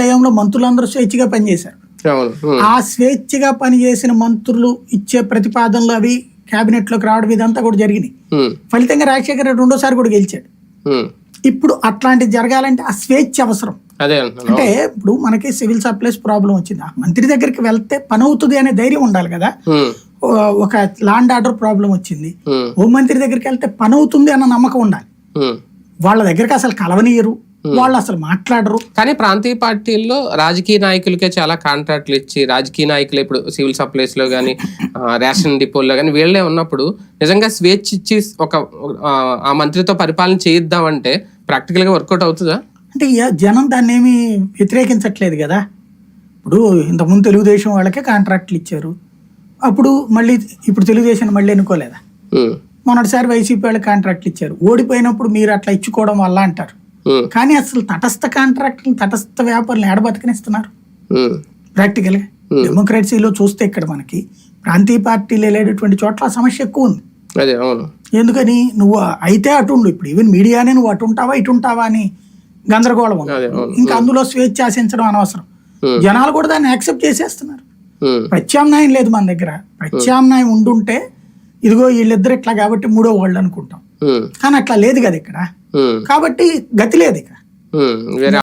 టైంలో మంత్రులందరూ స్వేచ్ఛగా పనిచేశారు. ఆ స్వేచ్ఛగా పనిచేసిన మంత్రులు ఇచ్చే ప్రతిపాదనలు అవి కేబినెట్లోకి రావడం ఇదంతా కూడా జరిగినాయి. ఫలితంగా రాజశేఖర రెడ్డి రెండోసారి కూడా గెలిచాడు. ఇప్పుడు అట్లాంటిది జరగాలంటే ఆ స్వేచ్ఛ అవసరం. అంటే ఇప్పుడు మనకి సివిల్ సప్లైస్ ప్రాబ్లం వచ్చింది. ఆ మంత్రి దగ్గరికి వెళ్తే పని అవుతుంది అనే ధైర్యం ఉండాలి కదా. ఒక లాండ్ ఆర్డర్ ప్రాబ్లం వచ్చింది. హోం మంత్రి దగ్గరికి వెళ్తే పని అవుతుంది అన్న నమ్మకం ఉండాలి. వాళ్ళ దగ్గరికి అసలు కలవనీయరు. వాళ్ళు అసలు మాట్లాడరు. కానీ ప్రాంతీయ పార్టీల్లో రాజకీయ నాయకులకే చాలా కాంట్రాక్ట్లు ఇచ్చి రాజకీయ నాయకులు ఇప్పుడు సివిల్ సప్లైస్లో కానీ రేషన్ డిపోల్లో కానీ వీళ్ళే ఉన్నప్పుడు నిజంగా స్వేచ్ఛ ఇచ్చి ఒక ఆ, మంత్రితో పరిపాలన చేయిద్దామంటే ప్రాక్టికల్గా వర్కౌట్ అవుతుందా? అంటే జనం దాన్ని ఏమి వ్యతిరేకించట్లేదు కదా. ఇప్పుడు ఇంతకుముందు తెలుగుదేశం వాళ్ళకే కాంట్రాక్ట్లు ఇచ్చారు. అప్పుడు మళ్ళీ ఇప్పుడు తెలుగుదేశం మళ్ళీ ఎన్నుకోలేదా? మొన్నటిసారి వైసీపీ వాళ్ళకి కాంట్రాక్ట్లు ఇచ్చారు. ఓడిపోయినప్పుడు మీరు అట్లా ఇచ్చుకోవడం వల్ల అంటారు. కానీ అసలు తటస్థ కాంట్రాక్టులు తటస్థ వ్యాపారులు ఏడబతికినిస్తున్నారు ఉమ్, ప్రాక్టికల్గా డెమోక్రసీలో చూస్తే ఇక్కడ మనకి ప్రాంతీయ పార్టీలు వెళ్ళేటటువంటి చోట్ల సమస్య ఎక్కువ ఉంది. అదే అవును. ఎందుకని? నువ్వు అయితే అటు ఉండు. ఇప్పుడు ఈవెన్ మీడియానే నువ్వు అటు ఉంటావా ఇటు ఉంటావా అని గందరగోళం ఇంకా అందులో స్వేచ్ఛ ఆశించడం అనవసరం. జనాలు కూడా దాన్ని యాక్సెప్ట్ చేసేస్తున్నారు. ప్రత్యామ్నాయం లేదు మన దగ్గర. ప్రత్యామ్నాయం ఉండుంటే ఇదిగో వీళ్ళిద్దరు ఇట్లా కాబట్టి మూడో వాళ్ళు అనుకుంటాం. కానీ అట్లా లేదు కదా ఇక్కడ. కాబట్టి గతి లేదు ఇక ఉమ్. వేరే